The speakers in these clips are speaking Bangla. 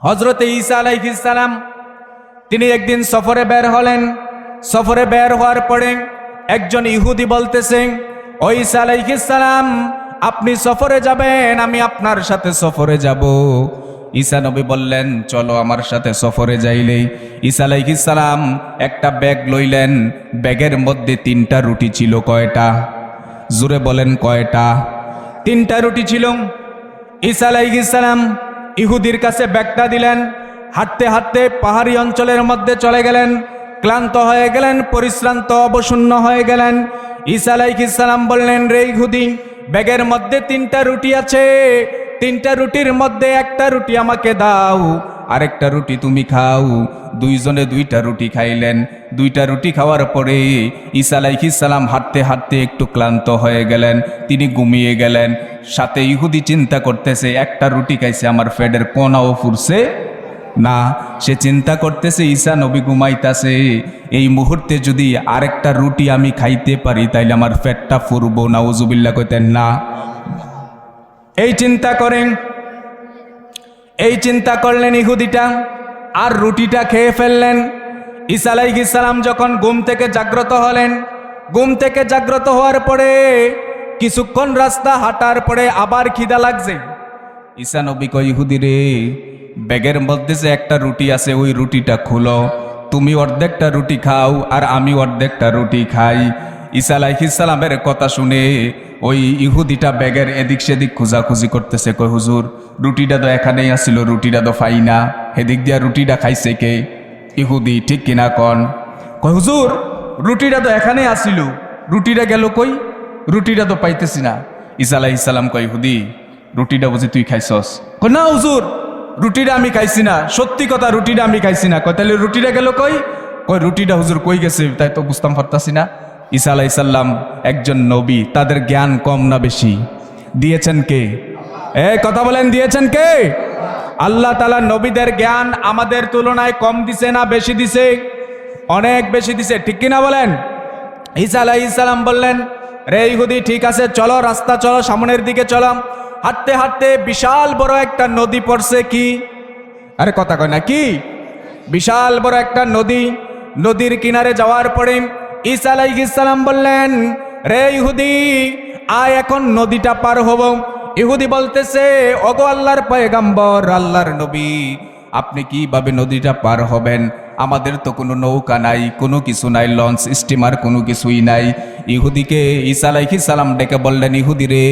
হজরতে ঈসা আলাইহিসালাম তিনি একদিন সফরে বের হলেন। সফরে বের হওয়ার পরে একজন ইহুদি বলতেছে, ও ঈসা আলাইহিসালাম আপনি সফরে যাবেন, আমি আপনার সাথে সফরে যাব। ঈসা নবী বললেন, চলো আমার সাথে সফরে যাইলেই। ঈসা আলাইহিসালাম একটা ব্যাগ লইলেন, ব্যাগের মধ্যে তিনটা রুটি ছিল, কয়টা? জুড়ে বলেন, কয়টা? তিনটা রুটি ছিল। ঈসা আলাইহিসালাম ইহুদির কাছে ব্যাগটা দিলেন, হাঁটতে হাঁটতে পাহাড়ি অঞ্চলের মধ্যে চলে গেলেন, ক্লান্ত হয়ে গেলেন, পরিশ্রান্ত অবশূন্য হয়ে গেলেন। ঈসা ইসালাম বললেন, রে ইহুদি, ব্যাগের মধ্যে তিনটা রুটি আছে, তিনটা রুটির মধ্যে একটা রুটি আমাকে দাও। আরেকটা রুটি তুমি খাও। দুইজনে দুইটা রুটি খাইলেন। দুইটা রুটি খাওয়ার পরে ঈসা আলাইহিসালাম হাঁটতে হাঁটতে একটু ক্লান্ত হয়ে গেলেন, তিনি ঘুমিয়ে গেলেন। সাথে ইহুদি চিন্তা করতেছে, একটা রুটি খাইছে, আমার ফেডের কোনাও ফুরছে। না, সে চিন্তা করতেছে, ঈসা নবী ঘুমাইতাছে। এই মুহূর্তে যদি আরেকটা রুটি আমি খাইতে পারি, তাইলে আমার ফ্যাটটা ফুরবো। না উজুবিল্লা কইতেন, না। এই চিন্তা করেন এই চিন্তা করলেন ইহুদিটা, আর রুটিটা খেয়ে ফেললেন। ঈসা আলাইহিসসালাম যখন ঘুম থেকে জাগ্রত হলেন, ঘুম থেকে জাগ্রত হওয়ার পরে কিছুক্ষণ রাস্তা হাঁটার পরে আবার খিদা লাগছে। ঈসা নবী কয়, ইহুদি রে, ব্যাগের মধ্যে যে একটা রুটি আছে, ওই রুটিটা খুলো। তুমি অর্ধেকটা রুটি খাও, আর আমি অর্ধেকটা রুটি খাই। ঈসা আলাইহিসসালামের কথা শুনে ওই ইহুদিটা ব্যাগের এদিক সেদিক খোঁজাখুঁজি করতেছে কই হুজুর, রুটিটা তো এখানেই আসছিল রুটিটা তো ফাই না। এদিক দিয়া রুটিটা খাইছে কে? ইহুদি, ঠিক কিনা কন? কই হুজুর, রুটিটা তো এখানে আসিল রুটিটা গেল কই? রুটিটা তো পাইতেছি না। ঈসা আলাইহিসসালাম কই ইহুদি, রুটিটা বুঝি তুই খাইছস? কই না, হুজুর, রুটিটা আমি খাইছি না। সত্যি কথা, রুটিটা আমি খাইছি না। কয় তাহলে রুটিটা গেল কই? কই রুটিটা হুজুর কই গেছে? তাই তো বুঝতাম পারতাছি না। ঈসা আলাইসাল্লাম একজন নবী, তাদের জ্ঞান কম না বেশি। দিয়েছেন কে? এ কথা বলেন, দিয়েছেন কে? আল্লাহ তালা নবীদের জ্ঞান আমাদের তুলনায় কম দিছে না বেশি দিছে? অনেক বেশি দিছে, ঠিক কিনা বলেন? ঈসা আলাইসাল্লাম বললেন, রে ইহুদি, ঠিক আছে, চলো, রাস্তা চলো, সামনের দিকে চলো হাঁটতে হাঁটতে বিশাল বড় একটা নদী পড়ছে কি? আরে কথা কয় না, কি? বিশাল বড় একটা নদী, নদীর কিনারে যাওয়ার পরে ঈসা আলাইহিসসালাম বললেন, রে ইহুদি, আয় এখন নদীটা পার হব। ইহুদি বলতেছে, ওগো আল্লাহর পয়গাম্বর, আল্লাহর নবী, আপনি কীভাবে নদীটা পার হবেন? আমাদের তো কোনো নৌকা নাই, কোনো কিছু নাই, লঞ্চ, স্টিমার কোনো কিছুই নাই। ইহুদিকে ঈসা আলাইহিস সালাম ডেকে বললেন, ইহুদি রে,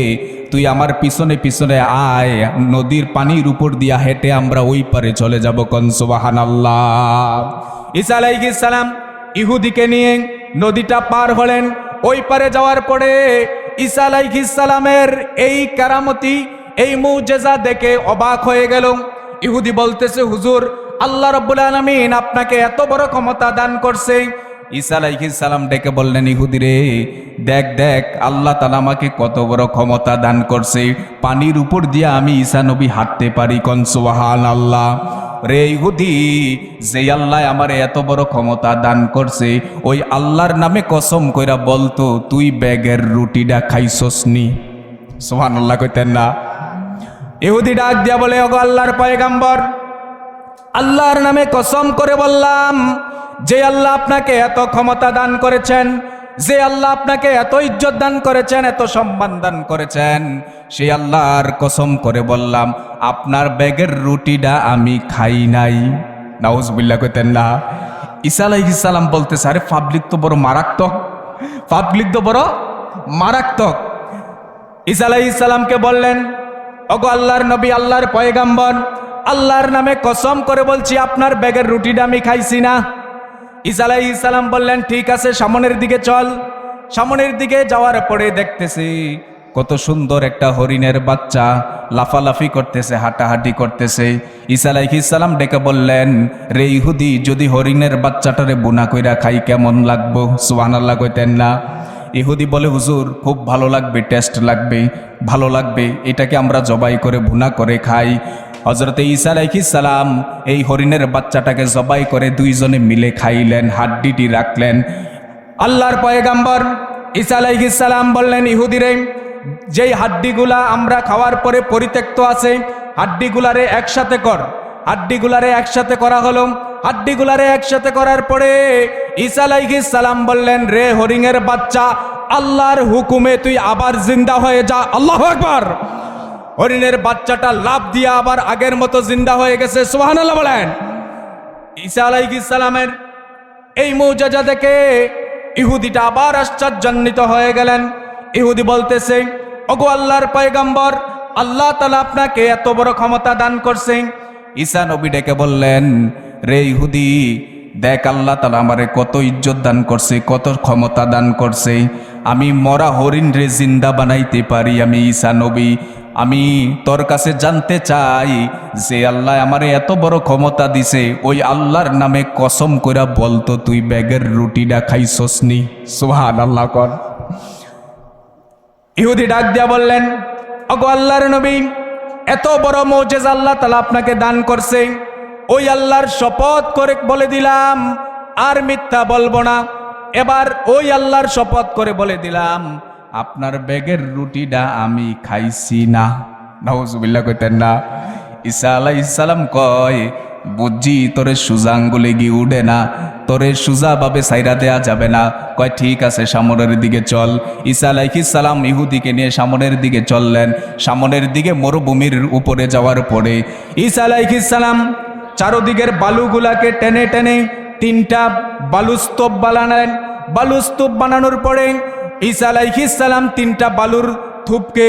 তুই আমার পিছনে পিছনে আয়, নদীর পানির উপর দিয়া হেঁটে আমরা ওই পারে চলে যাব কনসোবাহান আল্লাহ ঈসা আলাইহিস সালাম ইহুদিকে নিয়ে নদীটা পার হলেন। ওই পারে যাওয়ার পরে ঈসা সালামের এই কারামতি, এই মুজেজা দেখে অবাক হয়ে গেল। ইহুদি বলতেছে, হুজুর, আল্লাহ রব্বুল আলমিন আপনাকে এত বড় ক্ষমতা দান করছে। ঈসা সালাম ডেকে বললেন, ইহুদি রে, দেখ দেখ, আল্লাহ তালা আমাকে কত বড় ক্ষমতা দান করছে। পানির উপর দিয়ে আমি ঈসা নবী হাঁটতে পারি কনসোহান আল্লাহ রে ইহুদি, যে আল্লাহ আমার এত বড় ক্ষমতা দান করছে, ওই আল্লাহর নামে কসম কইরা বলতো, তুই ব্যাগের রুটিটা খাইছস নি সোহান আল্লাহ কইতেন না। ইহুদি ডাক দিয়া বলে, ওগো আল্লাহর পয়গাম্বর, আল্লাহর নামে কসম করে বললাম, যে আল্লাহ আপনাকে এত ক্ষমতা দান করেছেন যে আল্লাহ আপনাকে এত ইজ্জত দান করেছেন, এত সম্মান দান করেছেন সেই আল্লাহর কসম করে বললাম, আপনার ব্যাগের রুটিটা আমি খাই নাই। নাউজবিল্লা কইতেন না। ঈসা আলাইহিস সালাম বলতেছে, আরে পাবলিক তো বড় মারাত্মক, পাবলিক তো বড় মারাত্মক। ঈসা আলাইহিস সালামকে বললেন, ওগো আল্লাহর নবী, আল্লাহর পয়গাম্বর, আল্লাহর নামে কসম করে বলছি, আপনার ব্যাগের রুটিটা আমি খাইছি না। ঈসা আলাইহিস সালাম বললেন, ঠিক আছে, সামনের দিকে চল। সামনের দিকে যাওয়ার পরে দেখতেছি কত সুন্দর একটা হরিণের বাচ্চা লাফালাফি করতেছে, হাঁটাহাঁটি করতেছে। ঈসা আলাইহিস সালাম ডেকে বললেন, রে ইহুদি, যদি হরিণের বাচ্চাটারে বুনা কইরা খাই, কেমন লাগবো? সুবহানাল্লাহ কইতেন না। ইহুদি বলে, হুজুর, খুব ভালো লাগবে, টেস্ট লাগবে, ভালো লাগবে। এটাকে আমরা জবাই করে ভুনা করে খাই। হজরতে ইসা সালাম এই হরিণের বাচ্চাটাকে জবাই করে দুইজনে মিলে খাইলেন, হাড্ডিটি রাখলেন। আল্লাহর পয়গাম্বর আলাইহিস সালাম বললেন, ইহুদিরে, যেই হাড্ডিগুলা আমরা খাওয়ার পরে পরিত্যক্ত আছে, হাড্ডিগুলারে একসাথে কর। হাড্ডিগুলারে একসাথে করা হলো। হাড্ডিগুলারে একসাথে করার পরে আলাইহিস সালাম বললেন, রে হরিণের বাচ্চা, আল্লাহর হুকুমে তুই আবার জিন্দা হয়ে যা। আল্লাহ একবার হরিণের বাচ্চাটা লাভ দিয়ে আবার আগের মতো জিন্দা হয়ে গেছে। সুবহানাল্লাহ বলেন। ঈসা আলাইহিস সালামের এই মৌজাজা দেখে ইহুদিটা আবার আশ্চর্যান্বিত হয়ে গেলেন। ইহুদি বলতেছে, ওগো আল্লাহর পয়গম্বর, আল্লাহ তালা আপনাকে এত বড় ক্ষমতা দান করছে। ঈসা নবী ডেকে বললেন, রে ইহুদি, দেখ আল্লাহ তালা আমারে কত ইজ্জত দান করছে, কত ক্ষমতা দান করছে। আমি মরা হরিণ রে জিন্দা বানাইতে পারি, আমি ঈসা নবী আমি তোর কাছে জানতে চাই যে আল্লাহ আমারে এত বড় ক্ষমতা দিছে, ওই আল্লাহর নামে কসম কইরা বলতো তুই ব্যাগের রুটিটা খাইছস নি? সোহান আল্লাহ কর। ইহুদি ডাক দিয়া বললেন অগো আল্লাহর নবী, এত বড় মৌজেজ আল্লাহ তালা আপনাকে দান করছে। ওই আল্লাহর শপথ করে বলে দিলাম, আর মিথ্যা বলব না। এবার ওই আল্লাহর শপথ করে বলে দিলাম আপনার ব্যাগের রুটিটা আমি খাইছি না। নওয়াজুবিল্লাহ কইতেন না। ঈসা আলাহ ইসালাম কয় বুঝছি তোরে সুজা আঙ্গুলে গিয়ে উঠে না। তোরে সুজা ভাবে সাইরা দেয়া যাবে না। কয়, ঠিক আছে, সামনের দিকে চল। ঈসা আলাইহিস সালাম ইহুদিকে নিয়ে সামনের দিকে চললেন। সামনের দিকে মরুভূমির উপরে যাওয়ার পরে ঈসা আলাইহিস সালাম চারোদিকের বালুগুলাকে টেনে টেনে তিনটা বালুস্তূপ বানালেন। বালুস্তূপ বানানোর পরে ঈসা আলাইহিস সালাম তিনটা বালুর থুপকে,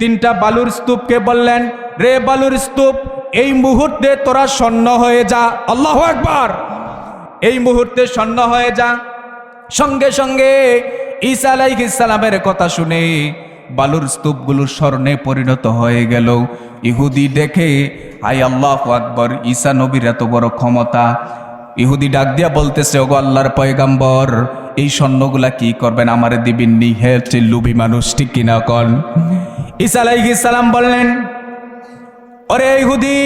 তিনটা বালুর স্তূপকে বললেন, রে বালুর স্তূপ, এই মুহূর্তে তোরা স্বর্ণ হয়ে যা। আল্লাহ একবার এই মুহূর্তে স্বর্ণ হয়ে যা। সঙ্গে সঙ্গে ঈসা আলাইহিস সালামের কথা শুনে বালুর স্তূপগুলো স্বর্ণে পরিণত হয়ে গেল। ইহুদি দেখে আই আল্লাহ আকবর, ঈসা নবীর এত বড় ক্ষমতা ইহুদি ডাক দিয়া বলতেছে, ওগো আল্লাহর পয়গাম্বর, এই স্বর্ণগুলা কি করবেন? আমারে দিবিননি হে হচ্ছে লুবি মানুষ, ঠিক কিনা? কন সালাম বললেন, ওরে ইহুদি,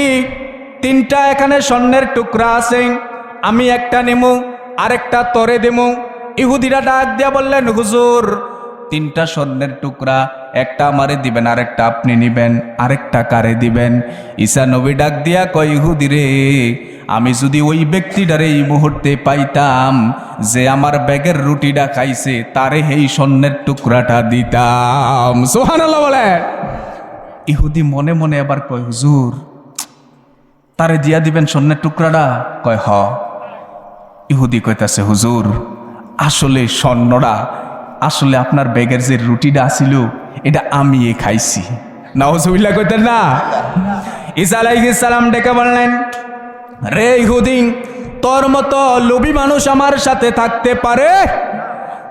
তিনটা এখানে স্বর্ণের টুকরা আছে, আমি একটা নেমু, আরেকটা তরে দেমু। ইহুদিরা ডাক দিয়া বললেন, হুজুর, তিনটা স্বর্ণের টুকরা একটা আমারে দিবেন, আরেকটা আপনি নিবেন, আরেকটা কারে দিবেন। ঈসা নবী ডাক দিয়া কয় ইহুদি রে, আমি যদি ওই ব্যক্তিটারে এই মুহূর্তে পাইতাম, যে আমার ব্যাগের রুটিটা খাইছে, তারে এই স্বর্ণের টুকরাটা দিতাম। সোহানাল্লাহ বলে। ইহুদি মনে মনে আবার কয়, হুজুর, তারে দিয়া দিবেন স্বর্ণের টুকরাটা? কয়, হ। ইহুদি কইতাছে, হুজুর, আসলে স্বর্ণরা আসলে আপনার ব্যাগের যে রুটিটা আসিল এটা আমি খাইছি। নাউজুবিল্লাহ কইতেন না? আলাইহিস সালাম ডেকে বললেন, রে ইহুদি তোর মতো লোভী মানুষ আমার সাথে থাকতে পারে?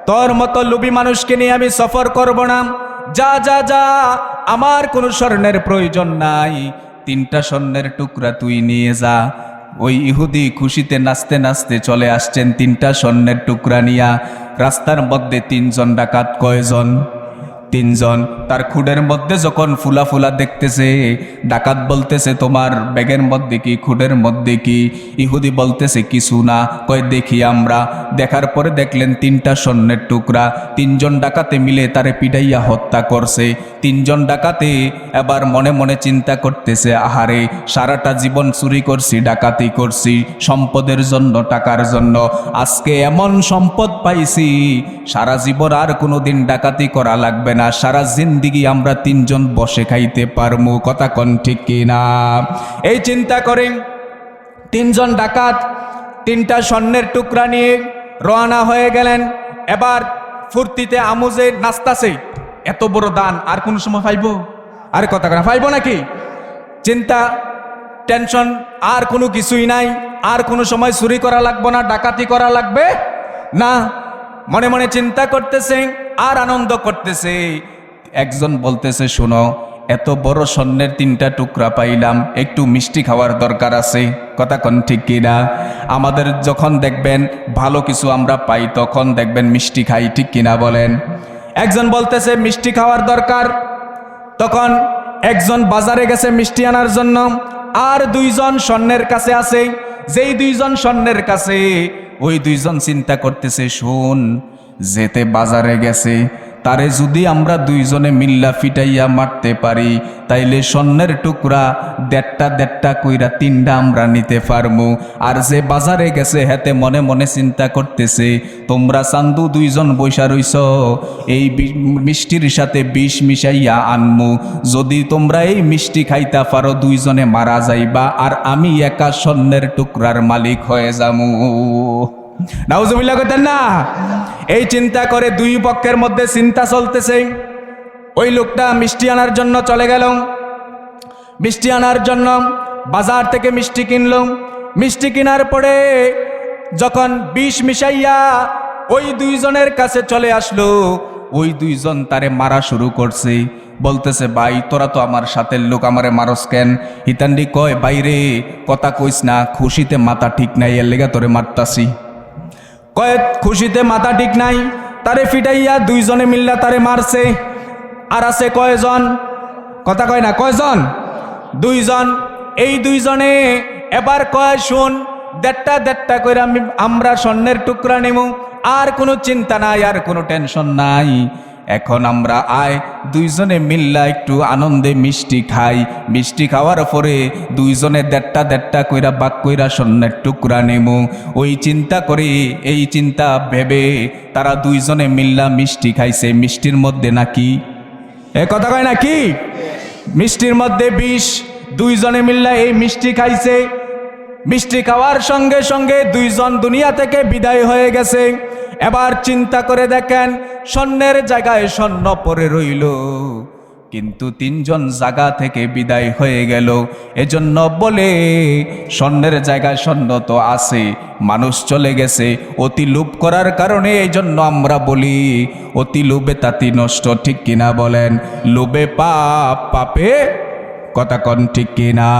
তোর মতো লোভী মানুষকে নিয়ে আমি সফর করব না। যা যা যা, আমার কোনো স্বর্ণের প্রয়োজন নাই। তিনটা স্বর্ণের টুকরা তুই নিয়ে যা। ওই ইহুদি খুশিতে নাচতে নাচতে চলে আসছেন, তিনটা স্বর্ণের টুকরা নিয়া। রাস্তার মধ্যে তিনজন ডাকাত কয়জন? তিনজন, তার খুডের মধ্যে যখন ফুলা ফুলা দেখতেছে, ডাকাত বলতেছে, তোমার ব্যাগের মধ্যে কি, খুডের মধ্যে কি? ইহুদি বলতেছে, কিছু না, কয় দেখি আমরা। দেখার পরে দেখলেন তিনটা স্বর্ণের টুকরা, তিনজন ডাকাতে মিলে তারে পিটাইয়া হত্যা করছে। তিনজন ডাকাতে এবার মনে মনে চিন্তা করতেছে, আহারে, সারাটা জীবন চুরি করছি, ডাকাতি করছি, সম্পদের জন্য, টাকার জন্য। আজকে এমন সম্পদ পাইছি, সারা জীবন আর কোনোদিন ডাকাতি করা লাগবে না। সারা জিন্দিগি আমরা তিনজন বসে খাইতে পারমু। কথা কন ঠিক কিনা? এই চিন্তা করেন তিনজন ডাকাত, তিনটা স্বর্ণের টুকরা নিয়ে রওনা হয়ে গেলেন। এবার ফুর্তিতে আমুজে নাস্তাছে এত বড় দান, আর কোন সময় পাইব? আর কথা কথা পাইব নাকি? চিন্তা, টেনশন, আর কোনো কিছুই নাই। আর কোনো সময় চুরি করা লাগবে না, ডাকাতি করা লাগবে? না মনে মনে চিন্তা করতেছে আর আনন্দ করতেছে। একজন বলতেছে, শোনো, এত বড় স্বর্ণের তিনটা টুকরা পাইলাম, একটু মিষ্টি খাওয়ার দরকার আছে। কথা কন ঠিক কিনা আমাদের যখন দেখবেন ভালো কিছু আমরা পাই, তখন দেখবেন মিষ্টি খাই, ঠিক কিনা বলেন? একজন বলতেছে, মিষ্টি খাওয়ার দরকার। তখন একজন বাজারে গেছে মিষ্টি আনার জন্য, আর দুইজন স্বর্ণের কাছে আছে। যেই দুইজন স্বর্ণের কাছে ওই দুইজন চিন্তা করতেছে শোন যেতে বাজারে গেছে তারে যদি আমরা দুইজনে মিল্লা ফিটাইয়া মারতে পারি, তাইলে স্বর্ণের টুকরা দেড়টা দেড়টা কইরা তিনটা আমরা নিতে পারব আর যে বাজারে গেছে, হেতে মনে মনে চিন্তা করতেছে, তোমরা চান্দু দুইজন বৈশা রইছ, এই মিষ্টির সাথে বিষ মিশাইয়া আনমু। যদি তোমরা এই মিষ্টি খাইতা পারো, দুইজনে মারা যাইবা, আর আমি একা স্বর্ণের টুকরার মালিক হয়ে যামু। নাউজুবিল্লাহ কইতেন না। এই চিন্তা করে দুই পক্ষের মধ্যে চিন্তা চলতেছে। ওই লোকটা মিষ্টি আনার জন্য চলে গেল। মিষ্টি আনার জন্য বাজার থেকে মিষ্টি কিনলো। মিষ্টি কেনার পরে যখন বিষ মিশাইয়া ওই দুইজনের কাছে চলে আসলো, ওই দুইজন তারে মারা শুরু করছে। বলতেছে, ভাই, তোরা তো আমার সাথে লোক, আমারে মারস কেন? হিতান্ডি কয় বাইরে কথা কইস না, খুশিতে মাথা ঠিক নাই, এর লেগে তোরে মারতাছি। কয়েক খুশিতে মাথা ঠিক নাই, তারে ফিটাইয়া দুইজনে মিল্লা তারে মারছে। আর আছে কয়জন? কথা কয় না, কয়জন? দুইজন। এই দুইজনে এবার কয়, শুন, দেড়টা দেড়টা করে আমি, আমরা স্বর্ণের টুকরা নেব আর কোনো চিন্তা নাই, আর কোনো টেনশন নাই। এখন আমরা আয় দুইজনে মিল্লা একটু আনন্দে মিষ্টি খাই। মিষ্টি খাওয়ার পরে দুইজনে দেড়টা দেড়টা কইরা বাক কইরা স্বর্ণের টুকরা নেমু। ওই চিন্তা করে এই চিন্তা ভেবে তারা দুইজনে মিল্লা মিষ্টি খাইছে। মিষ্টির মধ্যে নাকি? এ কথা কয় নাকি? মিষ্টির মধ্যে বিষ। দুইজনে মিল্লা এই মিষ্টি খাইছে। মিষ্টি খাওয়ার সঙ্গে সঙ্গে দুইজন দুনিয়া থেকে বিদায় হয়ে গেছে। এবার চিন্তা করে দেখেন, স্বর্ণের জায়গায় স্বর্ণ পরে রইল। কিন্তু তিনজন জায়গা থেকে বিদায় হয়ে গেল। এজন্য বলে, স্বর্ণের জায়গায় স্বর্ণ তো আছে, মানুষ চলে গেছে। অতি লোভ করার কারণে এই জন্য আমরা বলি, অতি লোভে তাতি নষ্ট, ঠিক কিনা বলেন? লোভে পাপ, পাপে কথা কন ঠিক কিনা?